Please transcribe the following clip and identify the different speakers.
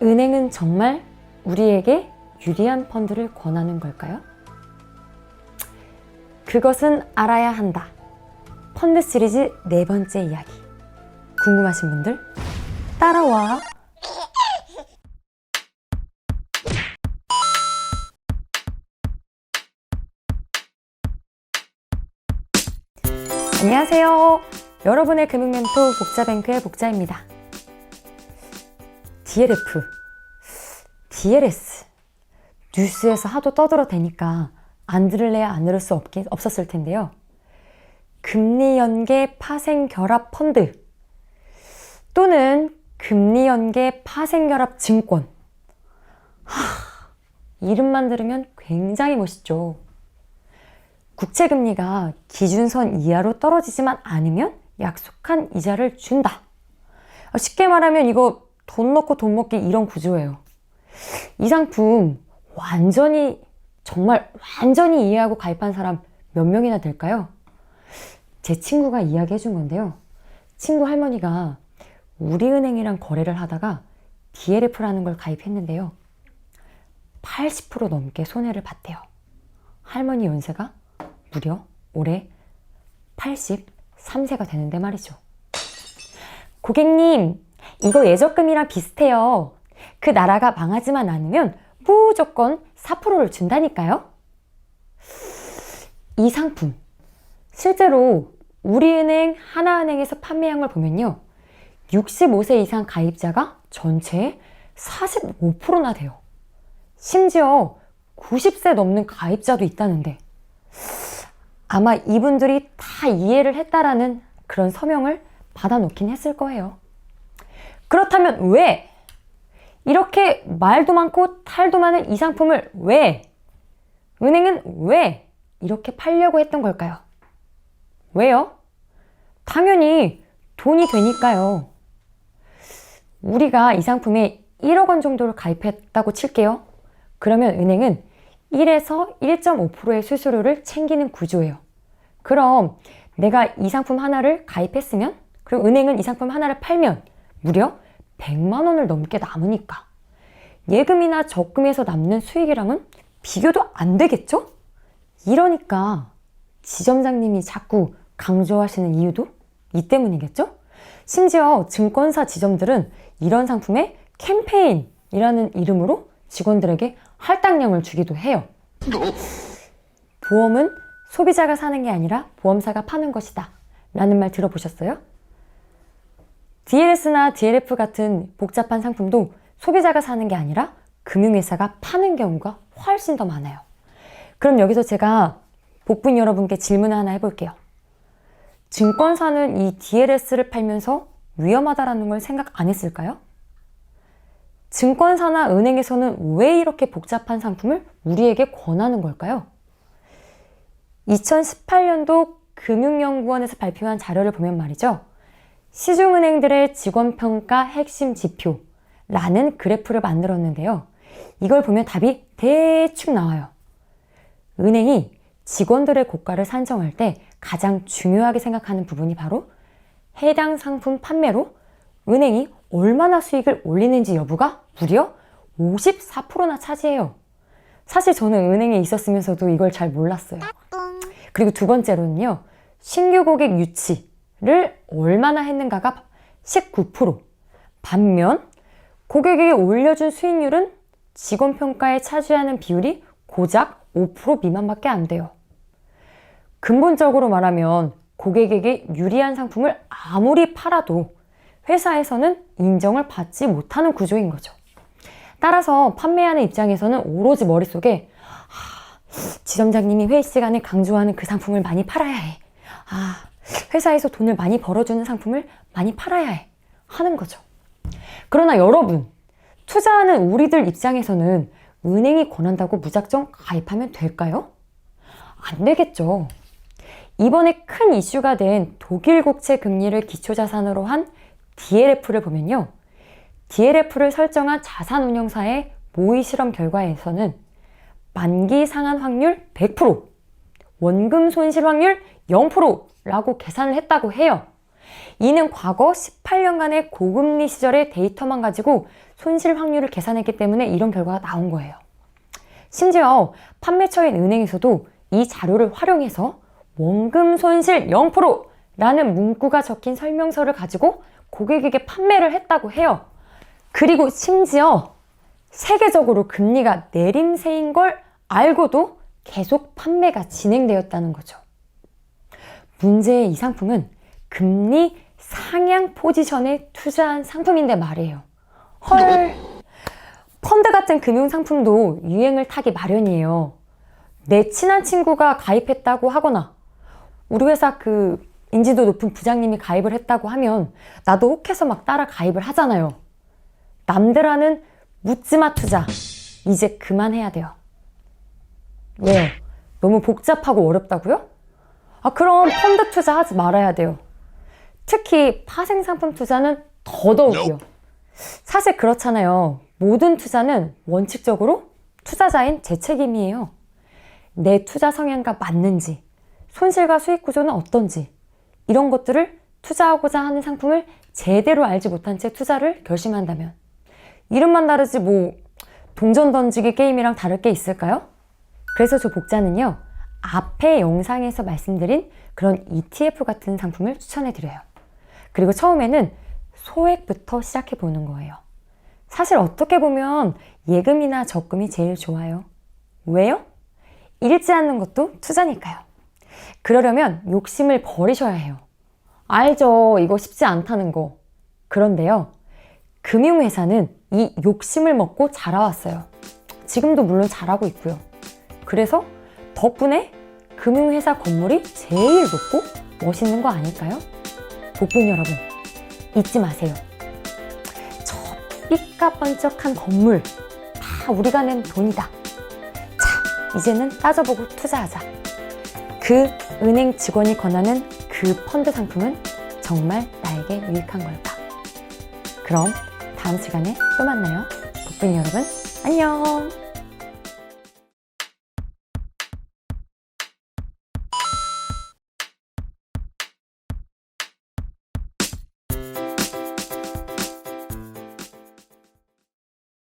Speaker 1: 은행은 정말 우리에게 유리한 펀드를 권하는 걸까요? 그것은 알아야 한다. 펀드 시리즈 네 번째 이야기. 궁금하신 분들 따라와. 안녕하세요. 여러분의 금융 멘토 복자뱅크의 복자입니다. DLF, DLS 뉴스에서 하도 떠들어대니까 안 들을래야 안 들을 수 없긴, 없었을 텐데요. 금리 연계 파생 결합 펀드 또는 금리 연계 파생 결합 증권. 하, 이름만 들으면 굉장히 멋있죠. 국채 금리가 기준선 이하로 떨어지지만 않으면 약속한 이자를 준다. 쉽게 말하면 이거 돈 넣고 돈 먹기 이런 구조예요. 이 상품 완전히 정말 완전히 이해하고 가입한 사람 몇 명이나 될까요? 제 친구가 이야기해 준 건데요. 친구 할머니가 우리은행이랑 거래를 하다가 DLF라는 걸 가입했는데요. 80% 넘게 손해를 봤대요. 할머니 연세가 무려 올해 83세가 되는데 말이죠. 고객님, 이거 예적금이랑 비슷해요. 그 나라가 망하지만 않으면 무조건 4%를 준다니까요. 이 상품, 실제로 우리은행, 하나은행에서 판매한 걸 보면요. 65세 이상 가입자가 전체의 45%나 돼요. 심지어 90세 넘는 가입자도 있다는데 아마 이분들이 다 이해를 했다라는 그런 서명을 받아놓긴 했을 거예요. 그렇다면 왜 이렇게 말도 많고 탈도 많은 이 상품을 왜 은행은 왜 이렇게 팔려고 했던 걸까요? 왜요? 당연히 돈이 되니까요. 우리가 이 상품에 1억 원 정도를 가입했다고 칠게요. 그러면 은행은 1에서 1.5%의 수수료를 챙기는 구조예요. 그럼 내가 이 상품 하나를 가입했으면, 그리고 은행은 이 상품 하나를 팔면 무려 100만 원을 넘게 남으니까 예금이나 적금에서 남는 수익이랑은 비교도 안 되겠죠? 이러니까 지점장님이 자꾸 강조하시는 이유도 이 때문이겠죠? 심지어 증권사 지점들은 이런 상품에 캠페인이라는 이름으로 직원들에게 할당량을 주기도 해요. 보험은 소비자가 사는 게 아니라 보험사가 파는 것이다. 라는 말 들어보셨어요? DLS나 DLF 같은 복잡한 상품도 소비자가 사는 게 아니라 금융회사가 파는 경우가 훨씬 더 많아요. 그럼 여기서 제가 복분 여러분께 질문 하나 해볼게요. 증권사는 이 DLS를 팔면서 위험하다라는 걸 생각 안 했을까요? 증권사나 은행에서는 왜 이렇게 복잡한 상품을 우리에게 권하는 걸까요? 2018년도 금융연구원에서 발표한 자료를 보면 말이죠. 시중은행들의 직원평가 핵심 지표라는 그래프를 만들었는데요. 이걸 보면 답이 대충 나와요. 은행이 직원들의 고가를 산정할 때 가장 중요하게 생각하는 부분이 바로 해당 상품 판매로 은행이 얼마나 수익을 올리는지 여부가 무려 54%나 차지해요. 사실 저는 은행에 있었으면서도 이걸 잘 몰랐어요. 그리고 두 번째로는요, 신규 고객 유치 를 얼마나 했는가가 19%. 반면 고객에게 올려준 수익률은 직원 평가에 차지하는 비율이 고작 5% 미만밖에 안 돼요. 근본적으로 말하면 고객에게 유리한 상품을 아무리 팔아도 회사에서는 인정을 받지 못하는 구조인 거죠. 따라서 판매하는 입장에서는 오로지 머릿속에 아, 지점장님이 회의 시간에 강조하는 그 상품을 많이 팔아야 해. 아, 회사에서 돈을 많이 벌어주는 상품을 많이 팔아야 해. 하는 거죠. 그러나 여러분, 투자하는 우리들 입장에서는 은행이 권한다고 무작정 가입하면 될까요? 안 되겠죠. 이번에 큰 이슈가 된 독일 국채 금리를 기초자산으로 한 DLF를 보면요. DLF를 설정한 자산운용사의 모의 실험 결과에서는 만기 상환 확률 100%, 원금 손실 확률 0%라고 계산을 했다고 해요. 이는 과거 18년간의 고금리 시절의 데이터만 가지고 손실 확률을 계산했기 때문에 이런 결과가 나온 거예요. 심지어 판매처인 은행에서도 이 자료를 활용해서 원금 손실 0%라는 문구가 적힌 설명서를 가지고 고객에게 판매를 했다고 해요. 그리고 심지어 세계적으로 금리가 내림세인 걸 알고도 계속 판매가 진행되었다는 거죠. 문제의 이 상품은 금리 상향 포지션에 투자한 상품인데 말이에요. 헐. 펀드 같은 금융 상품도 유행을 타기 마련이에요. 내 친한 친구가 가입했다고 하거나 우리 회사 그 인지도 높은 부장님이 가입을 했다고 하면 나도 혹해서 막 따라 가입을 하잖아요. 남들 하는 묻지마 투자 이제 그만해야 돼요. 왜요? 너무 복잡하고 어렵다고요? 아 그럼 펀드 투자하지 말아야 돼요. 특히 파생 상품 투자는 더더욱이요. 사실 그렇잖아요. 모든 투자는 원칙적으로 투자자인 제 책임이에요. 내 투자 성향과 맞는지, 손실과 수익 구조는 어떤지, 이런 것들을 투자하고자 하는 상품을 제대로 알지 못한 채 투자를 결심한다면, 이름만 다르지 뭐, 동전 던지기 게임이랑 다를 게 있을까요? 그래서 저 복자는요, 앞에 영상에서 말씀드린 그런 ETF 같은 상품을 추천해 드려요. 그리고 처음에는 소액부터 시작해 보는 거예요. 사실 어떻게 보면 예금이나 적금이 제일 좋아요. 왜요? 잃지 않는 것도 투자니까요. 그러려면 욕심을 버리셔야 해요. 알죠. 이거 쉽지 않다는 거. 그런데요. 금융회사는 이 욕심을 먹고 자라왔어요. 지금도 물론 잘하고 있고요. 그래서 덕분에 금융회사 건물이 제일 높고 멋있는 거 아닐까요? 복분 여러분, 잊지 마세요. 저 삐까번쩍한 건물, 다 우리가 낸 돈이다. 자, 이제는 따져보고 투자하자. 그 은행 직원이 권하는 그 펀드 상품은 정말 나에게 유익한 걸까? 그럼 다음 시간에 또 만나요. 복분 여러분, 안녕!